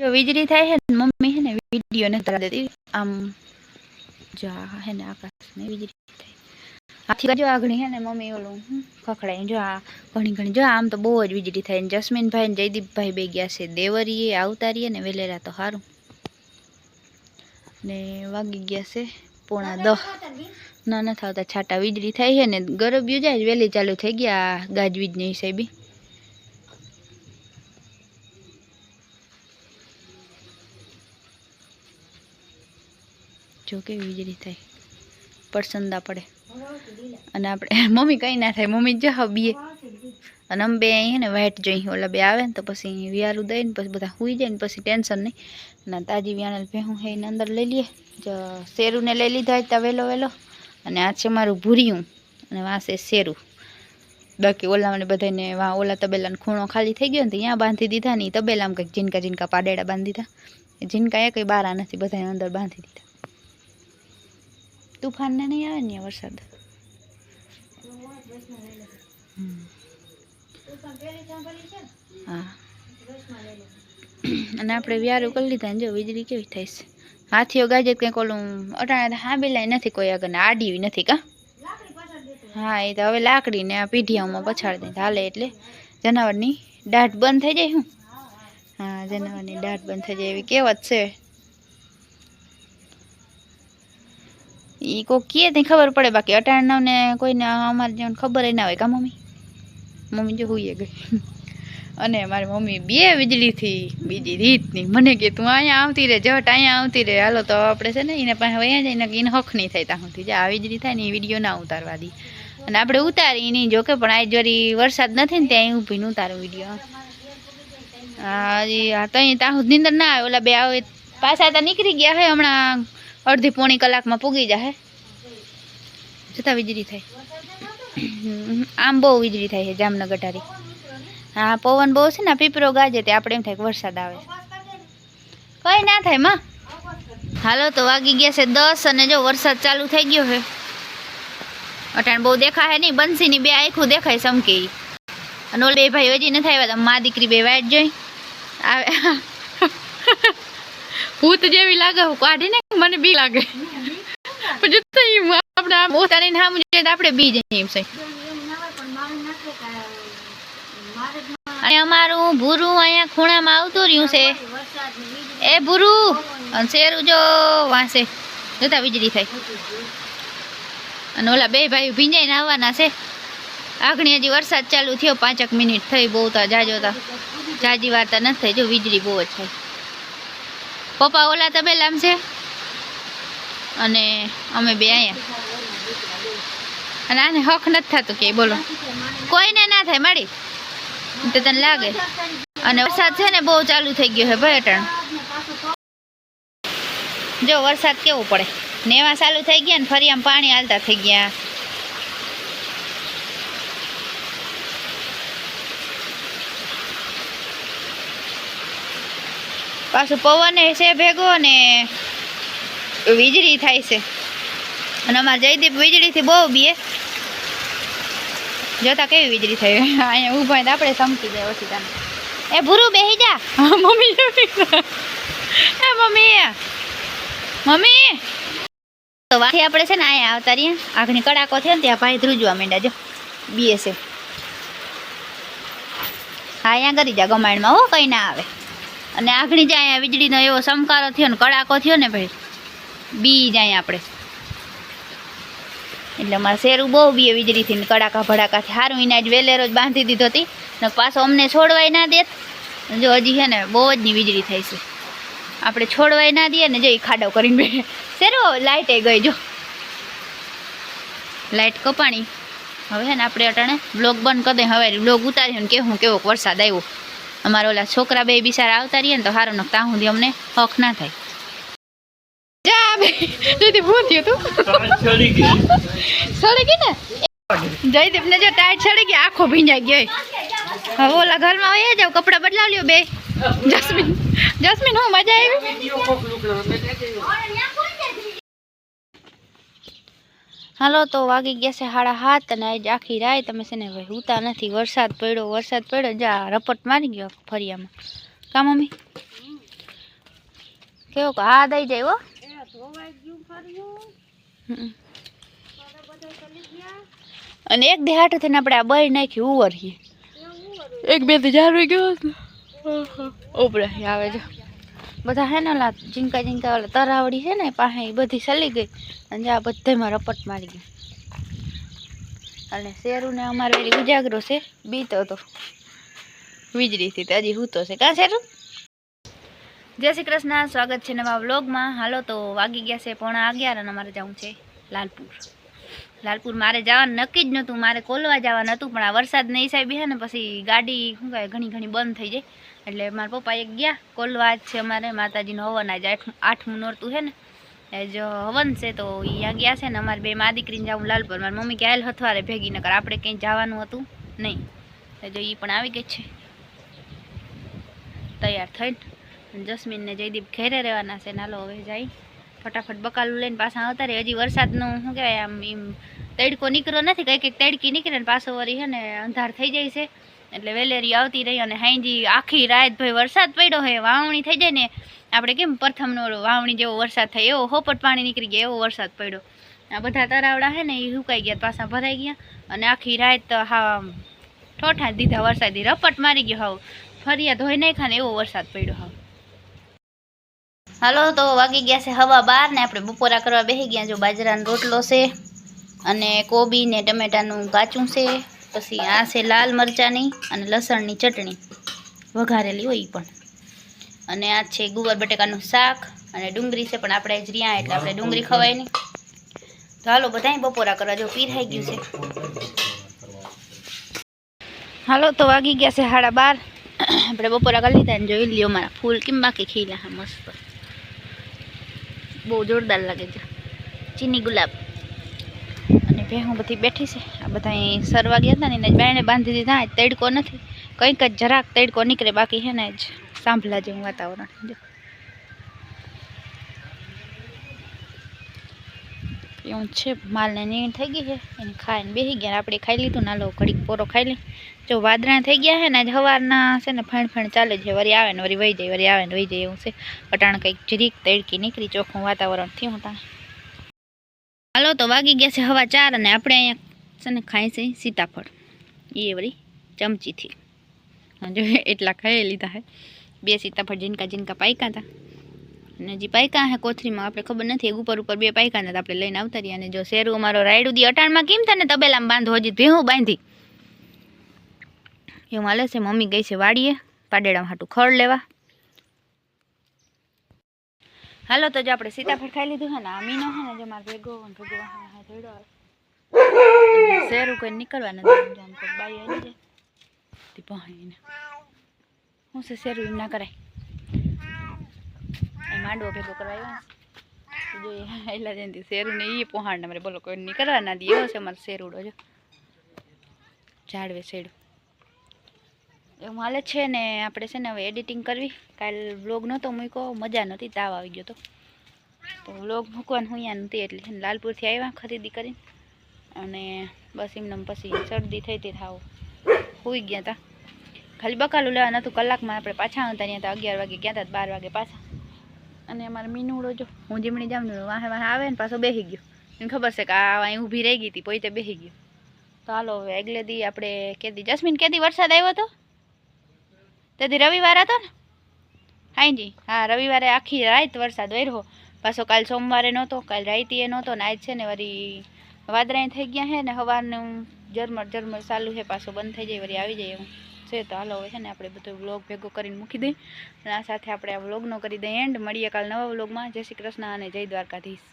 જો વીજળી થાય છે ને મમ્મી છે ને વીડિયો નથી દેતી આમ જો આ હે ને આકાશ ને વીજળી થાય. આથી જો આગળ હે ને મમ્મી ઓલું હું ખખડાય જો આ ઘણી ઘણી જો આમ તો બહુ જ વીજળી થાય ને જસ્મીનભાઈ ને જયદીપભાઈ બે ગયા છે દેવરીએ આવતારીએ ને વેલેરા તો સારું ને વાગી ગયા છે પોણા દહ. ના? નથી આવતા. છાટા વીજળી થાય છે ને ગરબ યોજાય વહેલી ચાલુ થઈ ગયા ગાજવીજની હિસાબે જો કેવી વીજળી થાય પડસંદા પડે. અને આપણે મમ્મી કંઈ ના થાય. મમ્મી જ બીએ. અને અમે બે અહીં ને વાઇટ જોઈ ઓલા બે આવે ને તો પછી વિયારું દઈ ને પછી બધા સુઈ જાય ને પછી ટેન્શન નહીં. અને તાજી વિયાણેલ ભેહું હે એને અંદર લઈ લઈએ. જો શેરુને લઈ લીધા હતા વહેલો વહેલો. અને આ છે મારું ભૂરિયું. અને વાંસે શેરું. બાકી ઓલાને બધાને વાં ઓલા તબેલાનો ખૂણો ખાલી થઈ ગયો ને તો ત્યાં બાંધી દીધા ને તબેલામાં કંઈક જીનકા જીનકા પાડેડા બાંધી દીધા. ઝીનકા એ કંઈ બારા નથી બધાને અંદર બાંધી દીધા. તુફાન ને નહીં આવે ને વરસાદ? હા. અને આપણે વ્યારું કરી લીધા ને જો વીજળી કેવી થાય છે. હાથીઓ ગાજે કંઈક ઓલું અટાણા હા બેલાય નથી કોઈ આગળ આડી નથી કા? હા, એ તો હવે લાકડીને આ પીઢિયામાં પછાડી દે, હાલે એટલે જનાવરની દાઢ બંધ થઈ જાય શું હા, જનાવરની દાઢ બંધ થઈ જાય એવી કહેવત છે. એ કોઈ કહે તે ખબર પડે બાકી અટાણને કોઈને અમારે જેવું ખબર ના હોય. કા મમ્મી? મમ્મી જો હુઈએ ગઈ. અને મારી મમ્મી બે વીજળીથી, બીજી રીતની. મને કે, તું અહીંયા આવતી રહે જટ અહીંયા આવતી રહે હાલો તો આપણે છે ને, એને પાસે અહીંયા જાય ને કે એને હક નહીં થાય ત્યાં સુધી. જે, આ વીજળી થાય ને એ વીડિયો ના ઉતારવા દી. અને આપણે ઉતારી નહીં, જોકે પણ આ જરી વરસાદ નથી ને ત્યાં ઊભીને ઉતારું વીડિયો. હા તઈ ત્યાં સુધી નીંદર ના આવે. ઓલા બે આવે, પાછા તો નીકળી ગયા હે હમણાં. અડધી પોણી કલાકમાં પૂગી જાય છતાં વીજળી થાય. આમ બહુ વીજળી થાય છે જામનગર ટારી હા, પવન બહુ છે ને પીપરો ગાજે તે આપણે એમ થાય વરસાદ આવે કઈ ના થાય, માં. હાલો, તો વાગી ગયા છે દસ અને જો વરસાદ ચાલુ થઈ ગયો છે. અટાણ બહુ દેખાય નહીં, બંસીની બે આખું દેખાય સમકી અને ઓલ બે ભાઈ હજી નથી આવ્યા મા દીકરી બે વાટ જોઈ. આવે. ભૂત જેવી લાગે, હું કાઢી ને મને બી લાગે. પછી તો ઈ આપણે આમ તો આપણે બી જઈએ એમ છે. અમારું ભૂરું અહીંયા ખૂણામાં આવતું રહ્યું છે. એ ભૂરું, અને શેરું જો વાંસે, જોતા વીજળી થાય. અને ઓલા બે ભાઈ ભીંજાઈને આવવાના છે. આગણી હજી વરસાદ ચાલુ થયો, પાંચક મિનિટ થઈ બહુ તો જાજો તા. જાજી વાર તો નથી થઈ, જો વીજળી બહુ જ થાય. પપ્પા, ઓલા તબેલામ છે? અને અમે બે અહીંયા. અને આને હક નથી થતું કે બોલો. કોઈને ના થાય મારી તો તને લાગે. અને વરસાદ છે ને, બહુ ચાલુ થઈ ગયો છે ભાઈ અટણ. જો વરસાદ કેવો પડે. નેવા ચાલુ થઈ ગયા ને, ફરી આમ પાણી હાલતા થઈ ગયા. પાછું પવન છે ભેગો ને વીજળી થાય છે. અને અમારે જયદીપ વીજળીથી બહુ બીએ. જોતા કેવી વીજળી થઈ? અહીંયા ઊભા હોય તો આપણે સમકી જાય ઓછી તને એ ભૂરું બેહી જા. મમ્મી એ મમ્મી. મમ્મી. તો વાથી આપણે છે ને અહીંયા આવતા રહીએ આગની કડાકો થયો ને ત્યાં ભાઈ ધ્રુજવા માંડ્યા. જો બીએસએ હા અહીંયા કરી જા ગમાણમાં હો કંઈ ના આવે. અને આગણી જ અહીંયા વીજળીનો એવો સમકારો થયો ને કડાકો થયો ને ભાઈ, બી જાય આપણે. એટલે અમારે શેરું બહુ બીએ વીજળીથી ને કડાકા ભડાકાથી. સારું એને જ વેલેરો જ બાંધી દીધો હતી ને પાછો અમને છોડવાય ના દેત. જો હજી છે ને બહુ જ ની વીજળી થાય છે. આપણે છોડવાય ના દઈએ ને જો એ ખાડો કરીને બેઠે શેરો લાઇટે ગઈ, જો. લાઇટ કપાણી. હવે છે ને આપણે અટાણે બ્લોગ બંધ કરી દઈએ હવે બ્લોગ ઉતાર્યો ને કેવું કેવો વરસાદ આવ્યો. અમારા ઓલા છોકરા બે બિચારા આવતા રહીએ ને તો સારું ને ત્યાં સુધી અમને હક ના થાય. જા બે. જયદીપ થયું તું? સડી ગઈ. ને? જયદીપ ને જો ટાઈટ સડી ગઈ આખો ભીંજાઈ ગયો હવે ઓલા ઘરમાં વહી જાવ કપડાં બદલાવ લ્યો બે. જસ્મીન જસ્મીન હું મજા આવી? હાલો તો વાગી ગયા છે સાડા હાથ અને આજ આખી રાય તમે છે ને ભાઈ ઉતા નથી. વરસાદ પડ્યો વરસાદ પડ્યો જા રપટ મારી ગયો ફરિયામાં. કા મમ્મી? કેવો કે હા દઈ જાય હો? અને એક દે હાટે થઈને આપણે આ બળી નાખી ઉવર હી. એક બે તો જાળવી ગયો ઉપરે આવે છે બધા હે ને ઓલા ઝીંકા ઝીંકા ઓલા તરાવડી છે ને પાસે એ બધી સલી ગઈ. અને આ બધામાં રપટ મારી ગઈ. અને શેરુને અમારે વેલી ઉજાગરો છે, બીતો હતો વીજળીથી તો હજી હૂતો છે. કાં શેરુ? જય શ્રી કૃષ્ણ, સ્વાગત છે નવા વ્લોગમાં. હાલો તો વાગી ગયા છે પોણા અગિયાર અને અમારે જવું છે લાલપુર. લાલપુર મારે જવાનું નક્કી જ નહોતું. મારે કોલવા જવાનું હતું, પણ આ વરસાદ નહીં સાહેબ, હે ને પછી ગાડી શું કહે ઘણી ઘણી બંધ થઈ જાય. એટલે મારા પપ્પા એક ગયા કોલવા છે અમારે, માતાજીનો હવન આજે આઠ આઠમું નોરતું છે ને, એ જો હવન છે તો અહીંયા ગયા છે ને, અમારે બે મા દીકરીને જવું લાલપુર મારી મમ્મી ક્યાંય હથવારે ભેગી, નકર આપણે ક્યાંય જવાનું હતું નહીં. જો એ પણ આવી ગઈ છે. તૈયાર થઈને જસ્મીનને જયદીપ ઘેરે રહેવાના છે નાલો હવે જાય. ફટાફટ બકાલું લઈને પાછા આવતા રહે. હજી વરસાદનું, શું કહેવાય, આમ એમ તડકો નીકળ્યો નથી, કંઈક કંઈક તડકી નીકળે ને પાછો વળી છે ને અંધાર થઈ જાય છે. એટલે વેલેરી આવતી રહી અને હાંજી આખી રાત ભાઈ વરસાદ પડ્યો હોય વાવણી થઈ જાય ને, આપણે કેમ પ્રથમનો વાવણી જેવો વરસાદ થાય, એવો હોપટ પાણી નીકળી ગયા, એવો વરસાદ પડ્યો. આ બધા તરાવડા છે ને એ સુકાઈ ગયા, પાછા ભરાઈ ગયા, અને આખી રાત હા ઠોઠા દીધા વરસાદી રપટ મારી ગયો હાવ. ફરિયા ધોઈ નાખ્યા ને, એવો વરસાદ પડ્યો હાવ. હાલો, તો વાગી ગયા છે હવા બાર ને, આપણે બપોરા કરવા બેસી ગયા જો બાજરાનો રોટલો છે, અને કોબી ને ટમેટાનું કાચું છે. પછી આ છે લાલ મરચાંની અને લસણની ચટણી. વઘારેલી હોય પણ. અને આ છે ગુવાર બટેકાનું શાક અને ડુંગળી છે, પણ આપણે જ રહ્યા એટલે આપણે ડુંગળી ખવાય નહીં. તો હાલો બધા બપોરા કરવા, જો પીરાઈ ગયું છે. હાલો તો વાગી ગયા છે સાડા બાર. આપણે બપોરા કરી લીધા ને જોઈ લ્યો મારા ફૂલ કેમ બાકી ખીલા હા મસ્ત. બહુ જોરદાર લાગે છે. ચીની ગુલાબ. ભેહું બધી બેઠી છે. આ બધા અહીં સરવા ગયા હતા ને એને બાયણે બાંધી દીધા, આજ તડકો નથી. કંઈક જ જરાક તડકો નીકળે, બાકી છે ને જ સાંભળા જેવું વાતાવરણ જો. એવું છે, માલને નીણ થઈ ગઈ છે, એને ખાઈને બેસી ગયા. આપણે ખાઈ લીધું નાલો ઘડીક પોરો ખાઈ લઈ. જો વાદળા થઈ ગયા છે ને આજ સવારના છે ને ફેણ ફેણ ચાલે છે, વરી આવે ને વરી વહી જાય, વરી આવે ને વહી જાય એવું છે. અટાણ કંઈક જરીક તડકી નીકળી, ચોખ્ખું વાતાવરણ થયું અટાણે હાલો, તો વાગી ગયા છે હવા ચાર અને આપણે અહીંયા છે ને ખાઈ છે સીતાફળ. એ વળી ચમચીથી. જો એટલા ખાઈ લીધા હે. બે સીતાફળ જીનકા જીનકા પાયકા હતા. અને હજી પાયકા હે કોથરીમાં આપણે ખબર નથી ઉપર ઉપર બે પાયકા હતા આપણે લઈને આવતા રહ્યા. અને જો શેરું અમારો રાયડું દી અટાણમાં કેમ થાય ને, તબેલામાં બાંધો, હજી ભેહું બાંધી. એવું હાલે છે, મમ્મી ગઈ છે વાડીએ, પાડેડામાં હાટું ખડ લેવા. હાલો, તો જો આપણે સીતાફળ ખાઈ લીધું છે ને, આ મીનો છે ને, જો મારે ભેગો ભેગો હા હા થયો શેરું કોઈ નીકળવા નથી જો બાઈ આવી જાય. તે પહોંચીને હું છે શેરું એમ ના કરાય. એ માંડવો ભેગો કરવા આવ્યા જો એ એલા જયંતિ શેરું ને એ પહોંચાડ મારે બોલો કોઈ નીકળવા ના દે, એવો છે મારો શેરુડો, જો. ઝાડવે શેડું એવું હાલે છે ને, આપણે છે ને હવે એડિટિંગ કરવી. કાલ વ્લોગ નહોતો મૂક્યો, મજા નહોતી, તાવ આવી ગયો તો. તો વ્લોગ મૂકવાનું હું અહીંયા નહોતી એટલે લાલપુરથી આવ્યા ખરીદી કરીને. અને બસ એમને પછી શરદી થઈ હતી થાવ હોઈ ગયા હતા ખાલી બકાલું લેવા હતું કલાકમાં આપણે પાછા આવતા ત્યાં હતા અગિયાર વાગે ગયા હતા બાર વાગે પાછા. અને અમારે મીનુડો જો હું જીમણી જામ વાહે વાહે આવે ને પાછો બેસી ગયો. એને ખબર છે કે આ અહીં ઊભી રહી ગઈ હતી પોતે બેસી ગયો. તો હાલો હવે આગલે દી આપણે કેદી જસ્મીન કેદી વરસાદ આવ્યો હતો? તેથી રવિવાર હતો ને? હાઈજી હા, રવિવારે આખી રાત વરસાદ વર્યો પાછો કાલ સોમવારે નહોતો, કાલ રાઈતીએ નહોતો ને આજ છે ને વળી વાદળાએ થઈ ગયા છે ને, હવાનું ઝરમર ઝરમર ચાલુ છે પાછો બંધ થઈ જાય વળી આવી જાય એવું. છે તો હાલો હવે છે ને, આપણે બધો વ્લોગ ભેગો કરીને મૂકી દઈએ આ સાથે આપણે આ વ્લોગનો કરી દઈએ એન્ડ મળીએ કાલ નવા વ્લોગમાં. જય શ્રી કૃષ્ણ અને જય દ્વારકાધીશ.